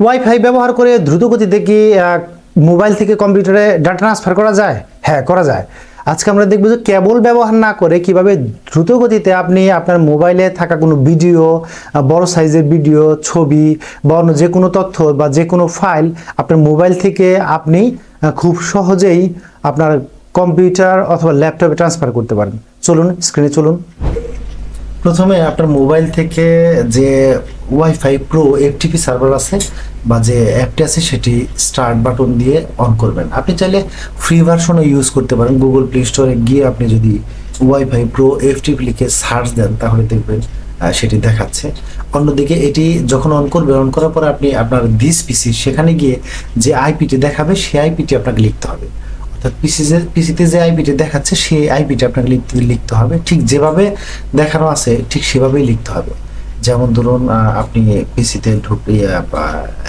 Wifi ব্যবহার করে দ্রুত গতিতে কি মোবাইল থেকে কম্পিউটারে ডাটা ট্রান্সফার করা যায়? হ্যাঁ করা যায়। আজকে আমরা দেখব যে কেবল ব্যবহার না করে কীভাবে দ্রুত গতিতে আপনি আপনার মোবাইলে থাকা কোনো ভিডিও বড় সাইজের ভিডিও ছবি বা অন্য যে কোনো তথ্য বা যে কোনো ফাইল আপনার মোবাইল থেকে আপনি খুব সহজেই আপনার কম্পিউটার অথবা ল্যাপটপে ট্রান্সফার করতে পারেন। চলুন স্ক্রিনে চলুন। প্রথমে আপনার মোবাইল থেকে যে ওয়াইফাই প্রো এফটিপি সার্ভার আছে বা যে অ্যাপটি আছে সেটি স্টার্ট বাটন দিয়ে অন করবেন। আপনি চাইলে ফ্রি ভার্সনও ইউজ করতে পারেন। গুগল প্লে স্টোরে গিয়ে আপনি যদি ওয়াইফাই প্রো এফটিপি লিখে সার্চ দেন, তাহলে দেখবেন সেটি দেখাচ্ছে। অন্যদিকে এটি যখন অন করবে অন করার পরে আপনি আপনার দিস পিসি সেখানে গিয়ে যে আইপিটি দেখাবে, সেই আইপিটি আপনাকে লিখতে হবে। অর্থাৎ পিসিতে পিসিতে যে দেখাচ্ছে, সেই আপনাকে লিখতে লিখতে হবে। ঠিক যেভাবে দেখানো আছে, ঠিক সেভাবেই লিখতে হবে। যেমন ধরুন আপনি পিসিতে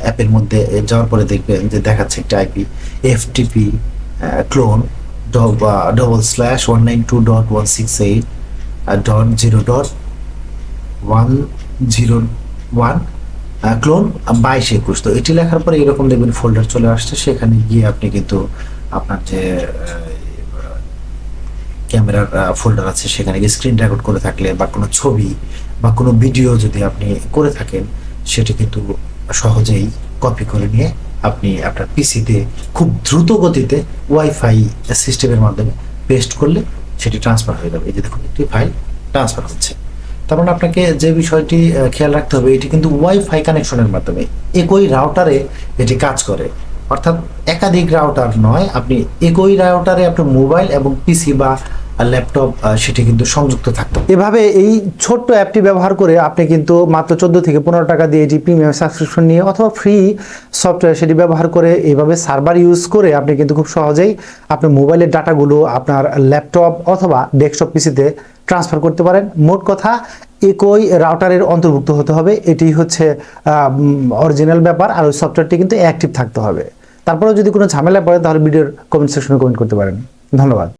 অ্যাপের মধ্যে যাওয়ার পরে দেখবেন যে দেখাচ্ছে একটা IP FTP colon double slash one nine two dot one six eight dot zero dot one zero one colon বাইশ একুশ। তো এটি লেখার পরে এরকম দেখবেন ফোল্ডার চলে আসছে। সেখানে গিয়ে আপনি কিন্তু আপনার যে ক্যামেরার ফোল্ডার আছে, সেখানে স্ক্রিন রেকর্ড করে থাকলে বা কোনো ছবি বা কোনো ভিডিও যদি আপনি করে থাকেন, সেটি কিন্তু সহজেই কপি করে নিয়ে আপনি আপনার পিসিতে খুব দ্রুত গতিতে ওয়াইফাই সিস্টেমের মাধ্যমে পেস্ট করলে সেটি ট্রান্সফার হয়ে যাবে। এই যে দেখুন, একটি ফাইল ট্রান্সফার হচ্ছে। তার মানে আপনাকে যে বিষয়টি খেয়াল রাখতে হবে, এটি কিন্তু ওয়াইফাই কানেকশনের মাধ্যমে। একই রাউটারে এটি কাজ করে। অর্থাৎ একাধিক রাউটার নয়, আপনি একই রাউটারে আপনার মোবাইল এবং পিসি বা ল্যাপটপ সেটি কিন্তু সংযুক্ত থাকতো এভাবে এই ছোট্ট অ্যাপটি ব্যবহার করে আপনি কিন্তু মাত্র চোদ্দ থেকে পনেরো টাকা দিয়ে এটি প্রিমিয়াম সাবস্ক্রিপশন নিয়ে অথবা ফ্রি সফটওয়্যার সেটি ব্যবহার করে এইভাবে সার্ভার ইউজ করে আপনি কিন্তু খুব সহজেই আপনার মোবাইলের ডাটাগুলো আপনার ল্যাপটপ অথবা ডেস্কটপ পিসিতে ট্রান্সফার করতে পারেন। মোট কথা, একই রাউটারের অন্তর্ভুক্ত হতে হবে। এটি হচ্ছে অরিজিনাল ব্যাপার আর ওই সফটওয়্যারটি কিন্তু অ্যাক্টিভ থাকতে হবে। তারপরেও যদি কোনো ঝামেলা পড়ে তাহলে ভিডিওর কমেন্ট সেকশনে কমেন্ট করতে পারেন। ধন্যবাদ।